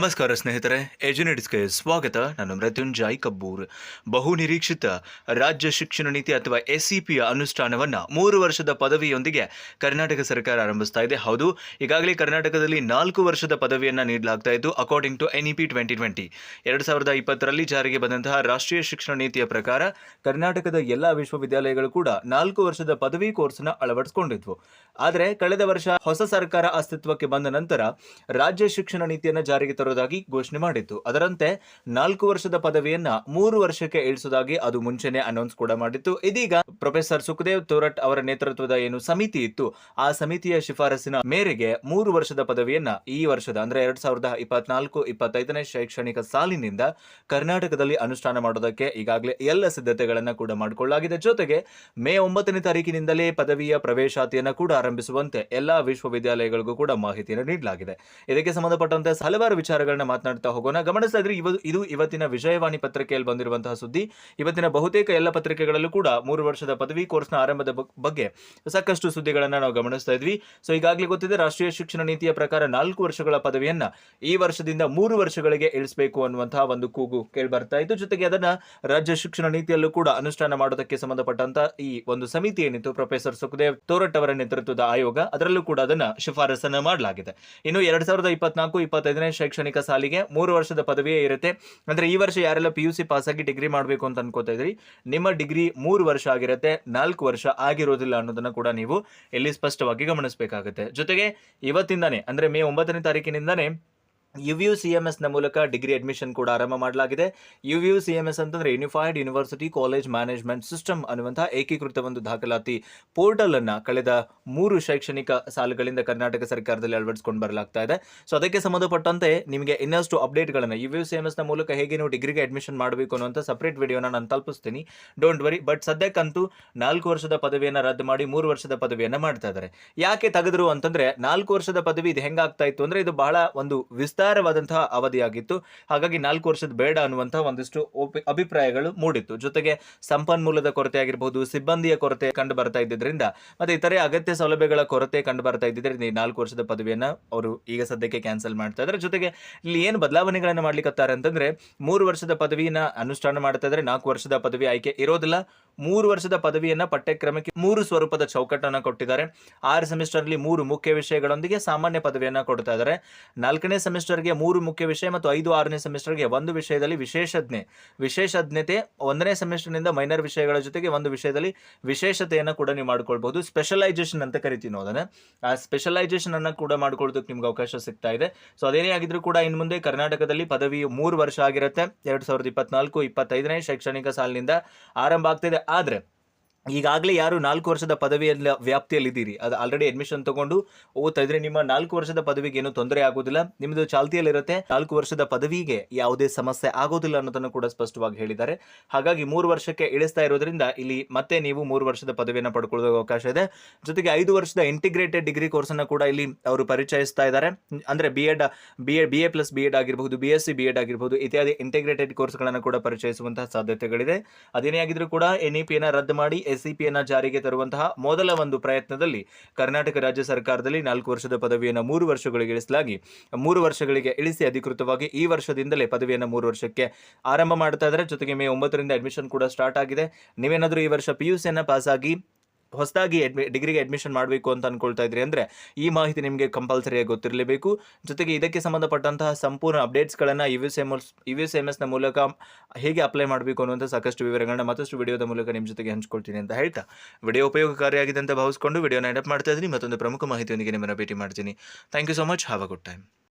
ನಮಸ್ಕಾರ ಸ್ನೇಹಿತರೆ, ಎಜುನೆಟ್ಸ್ಗೆ ಸ್ವಾಗತ. ನಾನು ಮೃತ್ಯುಂಜಯ್ ಕಬ್ಬೂರ್. ಬಹು ನಿರೀಕ್ಷಿತ ರಾಜ್ಯ ಶಿಕ್ಷಣ ನೀತಿ ಅಥವಾ ಎಸ್ ಸಿ ಪಿಯ ಅನುಷ್ಠಾನವನ್ನ ಮೂರು ವರ್ಷದ ಪದವಿಯೊಂದಿಗೆ ಕರ್ನಾಟಕ ಸರ್ಕಾರ ಆರಂಭಿಸ್ತಾ ಇದೆ. ಹೌದು, ಈಗಾಗಲೇ ಕರ್ನಾಟಕದಲ್ಲಿ ನಾಲ್ಕು ವರ್ಷದ ಪದವಿಯನ್ನ ನೀಡಲಾಗ್ತಾ ಇದ್ದು according to N E P twenty twenty ಎರಡು ಸಾವಿರದ ಇಪ್ಪತ್ತರಲ್ಲಿ ಜಾರಿಗೆ ಬಂದಂತಹ ರಾಷ್ಟ್ರೀಯ ಶಿಕ್ಷಣ ನೀತಿಯ ಪ್ರಕಾರ ಕರ್ನಾಟಕದ ಎಲ್ಲ ವಿಶ್ವವಿದ್ಯಾಲಯಗಳು ಕೂಡ ನಾಲ್ಕು ವರ್ಷದ ಪದವಿ ಕೋರ್ಸ್ನ ಅಳವಡಿಸಿಕೊಂಡಿದ್ವು. ಆದರೆ, ಕಳೆದ ವರ್ಷ ಹೊಸ ಸರ್ಕಾರ ಅಸ್ತಿತ್ವಕ್ಕೆ ಬಂದ ನಂತರ ರಾಜ್ಯ ಶಿಕ್ಷಣ ನೀತಿಯನ್ನು ಜಾರಿಗೆ ತರುವುದಾಗಿ ಘೋಷಣೆ ಮಾಡಿತ್ತು ಅದರಂತೆ ನಾಲ್ಕು ವರ್ಷದ ಪದವಿಯನ್ನ ಮೂರು ವರ್ಷಕ್ಕೆ ಇಳಿಸುವುದಾಗಿ ಅದು ಮುಂಚೆನೆ ಅನೌನ್ಸ್ ಕೂಡ ಮಾಡಿತ್ತು. ಇದೀಗ ಪ್ರೊಫೆಸರ್ ಸುಖದೇವ್ ತೋರಟ್ ಅವರ ನೇತೃತ್ವದ ಏನು ಸಮಿತಿ ಇತ್ತು, ಆ ಸಮಿತಿಯ ಶಿಫಾರಸಿನ ಮೇರೆಗೆ ಮೂರು ವರ್ಷದ ಪದವಿಯನ್ನ ಈ ವರ್ಷದ ಅಂದ್ರೆ ಎರಡ್ ಸಾವಿರದ ಇಪ್ಪತ್ನಾಲ್ಕು, ಇಪ್ಪತ್ತೈದನೇ ಶೈಕ್ಷಣಿಕ ಸಾಲಿನಿಂದ ಕರ್ನಾಟಕದಲ್ಲಿ ಅನುಷ್ಠಾನ ಮಾಡೋದಕ್ಕೆ ಈಗಾಗಲೇ ಎಲ್ಲ ಸಿದ್ಧತೆಗಳನ್ನ ಕೂಡ ಮಾಡಿಕೊಳ್ಳಲಾಗಿದೆ. ಜೊತೆಗೆ ಮೇ ಒಂಬತ್ತನೇ ತಾರೀಕಿನಿಂದಲೇ ಪದವಿಯ ಪ್ರವೇಶಾತಿಯನ್ನ ಕೂಡ ಆರಂಭಿಸುವಂತೆ ಎಲ್ಲಾ ವಿಶ್ವವಿದ್ಯಾಲಯಗಳಿಗೂ ಕೂಡ ಮಾಹಿತಿಯನ್ನು ನೀಡಲಾಗಿದೆ. ಇದಕ್ಕೆ ಸಂಬಂಧಪಟ್ಟಂತೆ ಹಲವಾರು ವಿಚಾರಗಳನ್ನ ಮಾತನಾಡ್ತಾ ಹೋಗೋಣ. ಗಮನಿಸ್ತಾ ಇದ್ರೆ ಇದು ಇವತ್ತಿನ ವಿಜಯವಾಣಿ ಪತ್ರಿಕೆಯಲ್ಲಿ ಬಂದಿರುವಂತಹ ಸುದ್ದಿ. ಇವತ್ತಿನ ಬಹುತೇಕ ಎಲ್ಲ ಪತ್ರಿಕೆಗಳಲ್ಲೂ ಕೂಡ ಮೂರು ವರ್ಷದ ಪದವಿ ಕೋರ್ಸ್ನ ಆರಂಭದ ಬಗ್ಗೆ ಸಾಕಷ್ಟು ಸುದ್ದಿಗಳನ್ನ ನಾವು ಗಮನಿಸ್ತಾ ಇದ್ವಿ. ಸೊ, ಈಗಾಗಲೇ ಗೊತ್ತಿದೆ, ರಾಷ್ಟ್ರೀಯ ಶಿಕ್ಷಣ ನೀತಿಯ ಪ್ರಕಾರ ನಾಲ್ಕು ವರ್ಷಗಳ ಪದವಿಯನ್ನ ಈ ವರ್ಷದಿಂದ ಮೂರು ವರ್ಷಗಳಿಗೆ ಇಳಿಸಬೇಕು ಅನ್ನುವಂತಹ ಒಂದು ಕೂಗು ಕೇಳಿ ಬರ್ತಾ ಇತ್ತು. ಜೊತೆಗೆ ಅದನ್ನ ರಾಜ್ಯ ಶಿಕ್ಷಣ ನೀತಿಯಲ್ಲೂ ಕೂಡ ಅನುಷ್ಠಾನ ಮಾಡೋದಕ್ಕೆ ಸಂಬಂಧಪಟ್ಟಂತ ಈ ಒಂದು ಸಮಿತಿ ಏನಿತ್ತು, ಪ್ರೊಫೆಸರ್ ಸುಖದೇವ್ ತೋರಟ್ ಅವರ ನೇತೃತ್ವದ ಆಯೋಗ, ಅದರಲ್ಲೂ ಕೂಡ ಅದನ್ನ ಶಿಫಾರಸನ್ನ ಮಾಡಲಾಗಿದೆ. ಇನ್ನು ಎರಡ್ ಸಾವಿರದ ಇಪ್ಪತ್ನಾಲ್ಕು, ಇಪ್ಪತ್ತೈದನೇ ಶೈಕ್ಷಣಿಕ ಸಾಲಿಗೆ ಮೂರು ವರ್ಷದ ಪದವಿಯೇ ಇರುತ್ತೆ. ಅಂದ್ರೆ ಈ ವರ್ಷ ಯಾರೆಲ್ಲ ಪಿ ಯು ಸಿ ಪಾಸ್ ಆಗಿ ಡಿಗ್ರಿ ಮಾಡಬೇಕು ಅಂತ ಅನ್ಕೋತಾ ಇದ್ರಿ, ನಿಮ್ಮ ಡಿಗ್ರಿ ಮೂರು ವರ್ಷ ಆಗಿರುತ್ತೆ, ನಾಲ್ಕು ವರ್ಷ ಆಗಿರೋದಿಲ್ಲ ಅನ್ನೋದನ್ನ ಕೂಡ ನೀವು ಇಲ್ಲಿ ಸ್ಪಷ್ಟವಾಗಿ ಗಮನಿಸಬೇಕಾಗುತ್ತೆ. ಜೊತೆಗೆ ಇವತ್ತಿಂದಾನೆ, ಅಂದ್ರೆ ಮೇ ಒಂಬತ್ತನೇ ತಾರೀಕಿನಿಂದಾನೇ ಯು ಯು ಸಿ ಎಸ್ನ ಮೂಲಕ ಡಿಗ್ರಿ ಅಡ್ಮಿಷನ್ ಕೂಡ ಆರಂಭ ಮಾಡಲಾಗಿದೆ. U U C M S ಅಂತಂದ್ರೆ unified university college management system ಅನ್ನುವಂಥ ಏಕೀಕೃತ ಒಂದು ದಾಖಲಾತಿ ಪೋರ್ಟಲ್ ಅನ್ನ ಕಳೆದ ಮೂರು ಶೈಕ್ಷಣಿಕ ಸಾಲುಗಳಿಂದ ಕರ್ನಾಟಕ ಸರ್ಕಾರದಲ್ಲಿ ಅಳವಡಿಸಿಕೊಂಡು ಬರಲಾಗ್ತಾ ಇದೆ. ಸೊ ಅದಕ್ಕೆ ಸಂಬಂಧಪಟ್ಟಂತೆ ನಿಮಗೆ ಇನ್ನಷ್ಟು ಅಪ್ಡೇಟ್ಗಳನ್ನು ಯು ಯು ಸಿ ಎಂ ಎಸ್ನ ಮೂಲಕ ಹೇಗೆ ನೀವು ಡಿಗ್ರಿಗೆ ಅಡ್ಮಿಷನ್ ಮಾಡಬೇಕು ಅನ್ನುವಂಥ ಸಪ್ರೇಟ್ ವಿಡಿಯೋನ ನಾನು ತಲುಪಿಸ್ತೀನಿ. ಡೋಂಟ್ ವರಿ ಬಟ್ ಸದ್ಯಕ್ಕಂತೂ ನಾಲ್ಕು ವರ್ಷದ ಪದವಿಯನ್ನು ರದ್ದು ಮಾಡಿ ಮೂರು ವರ್ಷದ ಪದವಿಯನ್ನು ಮಾಡ್ತಾ ಇದ್ದಾರೆ. ಯಾಕೆ ತೆಗೆದ್ರು ಅಂತಂದ್ರೆ ನಾಲ್ಕು ವರ್ಷದ ಪದವಿ ಇದು ಹೆಂಗಾಗ್ತಾ ಇತ್ತು ಅಂದ್ರೆ ಇದು ಬಹಳ ಒಂದು ವಿಸ್ತಾರವಾದಂತಹ ಅವಧಿಯಾಗಿತ್ತು. ಹಾಗಾಗಿ ನಾಲ್ಕು ವರ್ಷದ ಬೇಡ ಅನ್ನುವಂತಹ ಒಂದಿಷ್ಟು ಅಭಿಪ್ರಾಯಗಳು ಮೂಡಿತ್ತು. ಜೊತೆಗೆ ಸಂಪನ್ಮೂಲದ ಕೊರತೆ ಆಗಿರಬಹುದು ಸಿಬ್ಬಂದಿಯ ಕೊರತೆ ಕಂಡು ಬರ್ತಾ ಇದ್ದಿದ್ದರಿಂದ ಮತ್ತೆ ಇತರೆ ಅಗತ್ಯ ಸೌಲಭ್ಯಗಳ ಕೊರತೆ ಕಂಡು ಬರ್ತಾ ಇದ್ದಿದ್ರಿಂದ ಈ ನಾಲ್ಕು ವರ್ಷದ ಪದವಿಯನ್ನ ಅವರು ಈಗ ಸದ್ಯಕ್ಕೆ ಕ್ಯಾನ್ಸಲ್ ಮಾಡ್ತಾ ಇದ್ದಾರೆ. ಜೊತೆಗೆ ಇಲ್ಲಿ ಏನು ಬದಲಾವಣೆಗಳನ್ನು ಮಾಡ್ಲಿಕ್ಕತ್ತಾರೆ ಅಂತಂದ್ರೆ ಮೂರು ವರ್ಷದ ಪದವಿನ ಅನುಷ್ಠಾನ ಮಾಡ್ತಾ ಇದ್ರೆ ನಾಲ್ಕು ವರ್ಷದ ಪದವಿ ಆಯ್ಕೆ ಇರೋದಿಲ್ಲ. ಮೂರು ವರ್ಷದ ಪದವಿಯನ್ನ ಪಠ್ಯಕ್ರಮಕ್ಕೆ ಮೂರು ಸ್ವರೂಪದ ಚೌಕಟ್ಟನ್ನ ಕೊಟ್ಟಿದ್ದಾರೆ. ಆರು ಸೆಮಿಸ್ಟರ್ನಲ್ಲಿ ಮೂರು ಮುಖ್ಯ ವಿಷಯಗಳೊಂದಿಗೆ ಸಾಮಾನ್ಯ ಪದವಿಯನ್ನ ಕೊಡ್ತಾ ಇದ್ದಾರೆ. ನಾಲ್ಕನೇ ಸೆಮಿಸ್ಟರ್ಗೆ ಮೂರು ಮುಖ್ಯ ವಿಷಯ ಮತ್ತು ಐದು ಆರನೇ ಸೆಮಿಸ್ಟರ್ಗೆ ಒಂದು ವಿಷಯದಲ್ಲಿ ವಿಶೇಷಜ್ಞೆ. ವಿಶೇಷಜ್ಞತೆ ಒಂದನೇ ಸೆಮಿಸ್ಟರ್ನಿಂದ ಮೈನರ್ ವಿಷಯಗಳ ಜೊತೆಗೆ ಒಂದು ವಿಷಯದಲ್ಲಿ ವಿಶೇಷತೆಯನ್ನು ಕೂಡ ನೀವು ಮಾಡ್ಕೊಳ್ಬಹುದು. ಸ್ಪೆಷಲೈಸೇಷನ್ ಅಂತ ಕರಿತೀವಿ ನಾವು ಅದನ್ನ. ಆ ಸ್ಪೆಷಲೈಸೇಷನ್ ಅನ್ನು ಕೂಡ ಮಾಡ್ಕೊಳ್ಳೋದಕ್ಕೆ ನಿಮ್ಗೆ ಅವಕಾಶ ಸಿಗ್ತಾ ಇದೆ. ಸೊ ಅದೇನೇ ಆಗಿದ್ರು ಕೂಡ ಇನ್ನು ಮುಂದೆ ಕರ್ನಾಟಕದಲ್ಲಿ ಪದವಿ ಮೂರು ವರ್ಷ ಆಗಿರುತ್ತೆ. ಎರಡ್ ಸಾವಿರದ ಇಪ್ಪತ್ನಾಲ್ಕು, ಇಪ್ಪತ್ತೈದನೇ ಶೈಕ್ಷಣಿಕ ಸಾಲಿನಿಂದ ಆರಂಭ ಆಗ್ತಿದೆ. ಆದ್ರೆ ಈಗಾಗಲೇ ಯಾರು ನಾಲ್ಕು ವರ್ಷದ ಪದವಿಯಲ್ಲಿ ವ್ಯಾಪ್ತಿಯಲ್ಲಿದ್ದೀರಿ. ಅದು ಆಲ್ರೆಡಿ ಅಡ್ಮಿಷನ್ ತಗೊಂಡು ಓದ್ತಾ ಇದ್ರೆ ನಿಮ್ಮ ನಾಲ್ಕು ವರ್ಷದ ಪದವಿಗೆ ಏನು ತೊಂದರೆ ಆಗೋದಿಲ್ಲ. ನಿಮ್ಮದು ಚಾಲ್ತಿಯಲ್ಲಿರುತ್ತೆ. ನಾಲ್ಕು ವರ್ಷದ ಪದವಿಗೆ ಯಾವುದೇ ಸಮಸ್ಯೆ ಆಗೋದಿಲ್ಲ ಅನ್ನೋದನ್ನು ಕೂಡ ಸ್ಪಷ್ಟವಾಗಿ ಹೇಳಿದ್ದಾರೆ. ಹಾಗಾಗಿ ಮೂರು ವರ್ಷಕ್ಕೆ ಇಳಿಸ್ತಾ ಇರೋದ್ರಿಂದ ಇಲ್ಲಿ ಮತ್ತೆ ನೀವು ಮೂರು ವರ್ಷದ ಪದವಿಯನ್ನು ಪಡ್ಕೊಳ್ಳೋದಕ್ಕೆ ಅವಕಾಶ ಇದೆ. ಜೊತೆಗೆ ಐದು ವರ್ಷದ ಇಂಟಿಗ್ರೇಟೆಡ್ ಡಿಗ್ರಿ ಕೋರ್ಸನ್ನು ಕೂಡ ಇಲ್ಲಿ ಅವರು ಪರಿಚಯಿಸ್ತಾ ಇದ್ದಾರೆ. ಅಂದ್ರೆ B Ed B Ed B A plus B Ed ಆಗಿರಬಹುದು B S C B Ed ಆಗಿರಬಹುದು, ಇತ್ಯಾದಿ ಇಂಟಿಗ್ರೇಟೆಡ್ ಕೋರ್ಸ್ಗಳನ್ನು ಕೂಡ ಪರಿಚಯಿಸುವಂತಹ ಸಾಧ್ಯತೆಗಳಿದೆ. ಅದೇನೇ ಆಗಿದ್ರೂ ಕೂಡ ಎನ್ ಇ ಪಿಯನ್ನು ರದ್ದು ಮಾಡಿ ಎಸ್ ಸಿ ಪಿಯನ್ನು ಜಾರಿಗೆ ತರುವಂತಹ ಮೊದಲ ಒಂದು ಪ್ರಯತ್ನದಲ್ಲಿ ಕರ್ನಾಟಕ ರಾಜ್ಯ ಸರ್ಕಾರದಲ್ಲಿ ನಾಲ್ಕು ವರ್ಷದ ಪದವಿಯನ್ನು ಮೂರು ವರ್ಷಗಳಿಗೆ ಇಳಿಸಲಾಗಿ, ಮೂರು ವರ್ಷಗಳಿಗೆ ಇಳಿಸಿ ಅಧಿಕೃತವಾಗಿ ಈ ವರ್ಷದಿಂದಲೇ ಪದವಿಯನ್ನು ಮೂರು ವರ್ಷಕ್ಕೆ ಆರಂಭ ಮಾಡ್ತಾ ಇದ್ದಾರೆ. ಜೊತೆಗೆ ಮೇ ಒಂಬತ್ತರಿಂದ ಅಡ್ಮಿಷನ್ ಕೂಡ ಸ್ಟಾರ್ಟ್ ಆಗಿದೆ. ನೀವೇನಾದರೂ ಈ ವರ್ಷ ಪಿ ಯು ಸಿಯನ್ನು ಪಾಸ್ ಆಗಿ ಹೊಸದಾಗಿ ಅಡ್ಮಿ ಡಿಗ್ರಿಗೆ ಅಡ್ಮಿಷನ್ ಮಾಡಬೇಕು ಅಂತ ಅನ್ಕೊಳ್ತಾ ಇದ್ರಿ ಅಂದರೆ, ಈ ಮಾಹಿತಿ ನಿಮಗೆ ಕಂಪಲ್ಸರಿಯಾಗಿ ಗೊತ್ತಿರಲೇಬೇಕು. ಜೊತೆಗೆ ಇದಕ್ಕೆ ಸಂಬಂಧಪಟ್ಟಂತಹ ಸಂಪೂರ್ಣ ಅಪ್ಡೇಟ್ಸ್ಗಳನ್ನು U S M U S M ಎಸ್ನ ಮೂಲಕ ಹೇಗೆ ಅಪ್ಲೈ ಮಾಡಬೇಕು ಅನ್ನುವಂಥ ಸಾಕಷ್ಟು ವಿವರಗಳನ್ನ ಮತ್ತಷ್ಟು ವಿಡಿಯೋದ ಮೂಲಕ ನಿಮ್ಮ ಜೊತೆಗೆ ಹಂಚ್ಕೊಳ್ತೀನಿ ಅಂತ ಹೇಳ್ತಾ, ವಿಡಿಯೋ ಉಪಯೋಗಕಾರಿಯಾಗಿದೆ ಅಂತ ಭಾವಿಸ್ಕೊಂಡು ವಿಡಿಯೋನ ಎಡಪ್ ಮಾಡ್ತಾ ಇದ್ದೀನಿ. ಮತ್ತೊಂದು ಪ್ರಮುಖ ಮಾಹಿತಿಯೊಂದಿಗೆ ನಿಮ್ಮನ್ನು ಭೇಟಿ ಮಾಡ್ತೀನಿ. Thank you so much have a good time